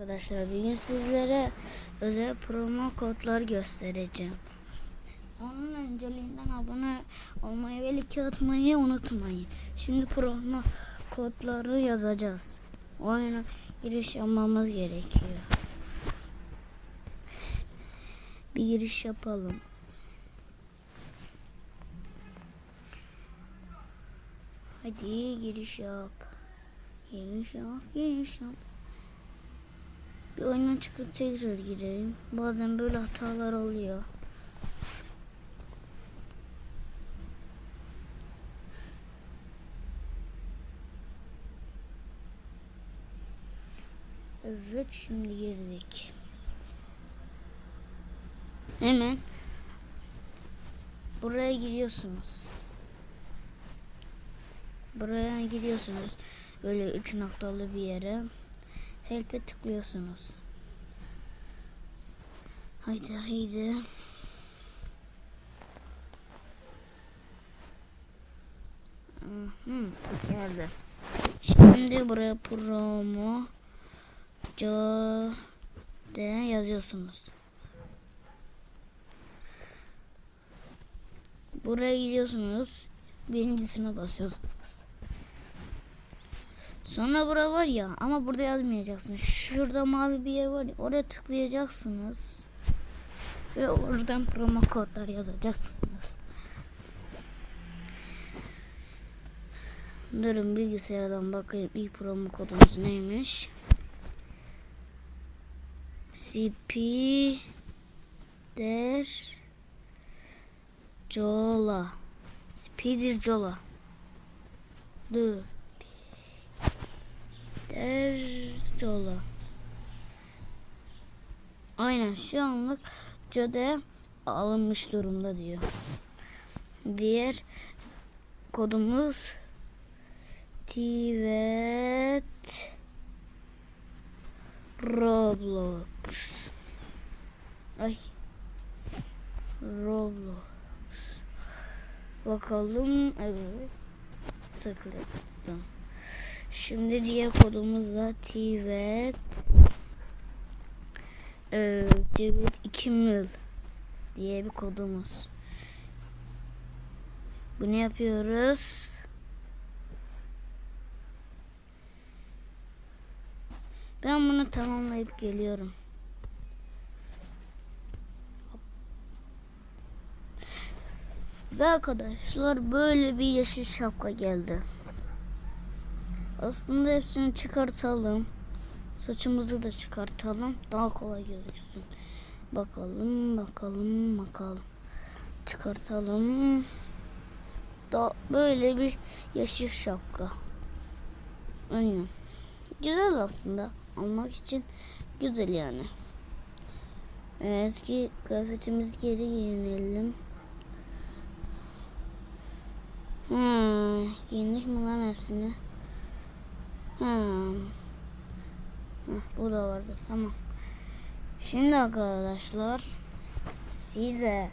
Arkadaşlar bugün sizlere özel promo kodlar göstereceğim. Onun önceliğinden abone olmayı ve like atmayı unutmayın. Şimdi promo kodları yazacağız. Oyuna giriş yapmamız gerekiyor. Bir giriş yapalım. Hadi giriş yap. Giriş yap, giriş yap. Bir oyundan çıkıp tekrar gireyim. Bazen böyle hatalar oluyor. Evet şimdi girdik. Hemen buraya giriyorsunuz. Buraya giriyorsunuz. Böyle üç noktalı bir yere. Help'e tıklıyorsunuz. Haydi haydi. Hı, geldi. Şimdi buraya promo de yazıyorsunuz. Buraya gidiyorsunuz. Birincisine basıyorsunuz. Sonra bura var ya ama burada yazmayacaksınız. Şurada mavi bir yer var ya oraya tıklayacaksınız. Ve oradan promo kodlar yazacaksınız. Durun bilgisayardan bakayım ilk promo kodumuz neymiş. CP der Cola. Spider Cola. Dur. Dercola. Aynen şu anlık cade alınmış durumda diyor. Diğer kodumuz Tivet Roblox. Ay. Roblox. Bakalım. Evet. Tıkladım. Şimdi diğer kodumuz da TVET ee, TVET 2 mil diye bir kodumuz. Bunu yapıyoruz. Ben bunu tamamlayıp geliyorum. Ve arkadaşlar böyle bir yeşil şapka geldi. Aslında hepsini çıkartalım. Saçımızı da çıkartalım. Daha kolay gözüksün. Bakalım, bakalım, bakalım. Çıkartalım. Da böyle bir yeşil şapka. Aynen. Güzel aslında. Almak için güzel yani. Evet ki kıyafetimizi geri giyinelim. Hmm, giyindik mi lan hepsini? Hmm. Bu da vardı. Tamam. Şimdi arkadaşlar size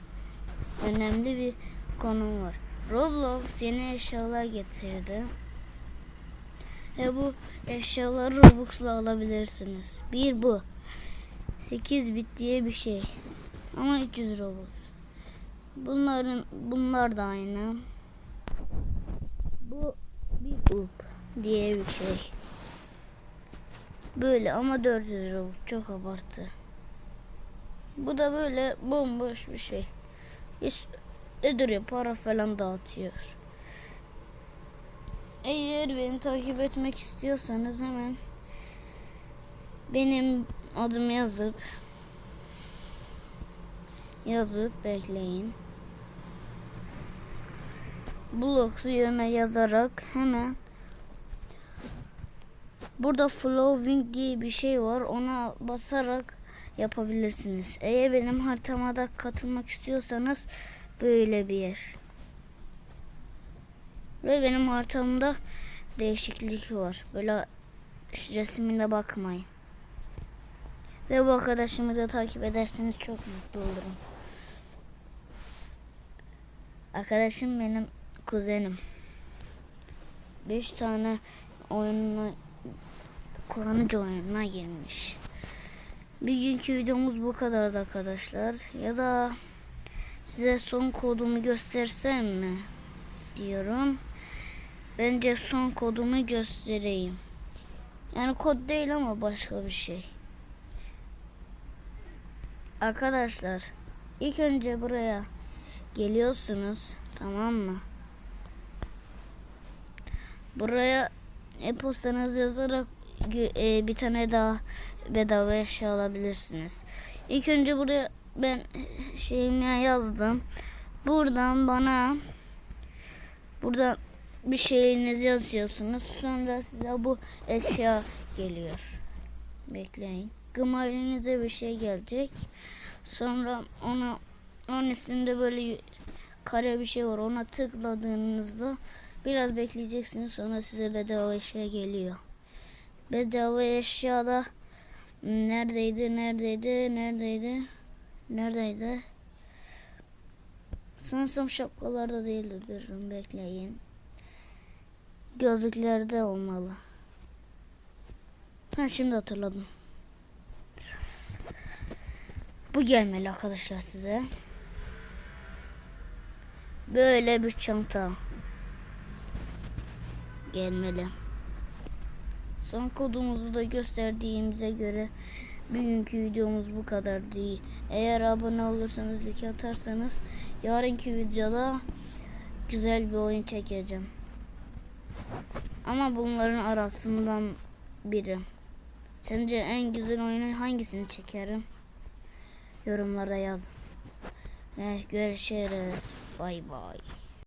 önemli bir konum var. Roblox yeni eşyalar getirdi. Ve bu eşyaları Robux'la alabilirsiniz. Bir bu. 8 bit diye bir şey. Ama 300 Robux. Bunların bunlar da aynı. Bu bir up diye bir şey. Böyle ama 400 Robux çok abartı. Bu da böyle bomboş bir şey. Üstte duruyor para falan dağıtıyor. Eğer beni takip etmek istiyorsanız hemen benim adımı yazıp yazıp bekleyin. Blox'u yöme yazarak hemen Burada flowing diye bir şey var. Ona basarak yapabilirsiniz. Eğer benim haritama da katılmak istiyorsanız böyle bir yer. Ve benim haritamda değişiklik var. Böyle resmine bakmayın. Ve bu arkadaşımı da takip ederseniz çok mutlu olurum. Arkadaşım benim kuzenim. 5 tane oyununa kullanıcı oyununa girmiş. Bugünkü videomuz bu kadardı arkadaşlar. Ya da size son kodumu göstersem mi diyorum. Bence son kodumu göstereyim. Yani kod değil ama başka bir şey. Arkadaşlar ilk önce buraya geliyorsunuz tamam mı? Buraya e-postanızı yazarak e, bir tane daha bedava eşya alabilirsiniz. İlk önce buraya ben şeyime yazdım. Buradan bana buradan bir şeyinizi yazıyorsunuz. Sonra size bu eşya geliyor. Bekleyin. Gmailinize bir şey gelecek. Sonra ona onun üstünde böyle kare bir şey var. Ona tıkladığınızda biraz bekleyeceksiniz. Sonra size bedava eşya geliyor. Bedava eşyada neredeydi? Neredeydi? Neredeydi? Neredeydi? Sanırsam şapkalarda değildir. Durun bekleyin. Gözlüklerde olmalı. Ha şimdi hatırladım. Bu gelmeli arkadaşlar size. Böyle bir çanta. Gelmeli. Son kodumuzu da gösterdiğimize göre bugünkü videomuz bu kadar değil. Eğer abone olursanız like atarsanız yarınki videoda güzel bir oyun çekeceğim. Ama bunların arasından biri. Sence en güzel oyunu hangisini çekerim? Yorumlara yazın. Evet, görüşürüz. Bay bay.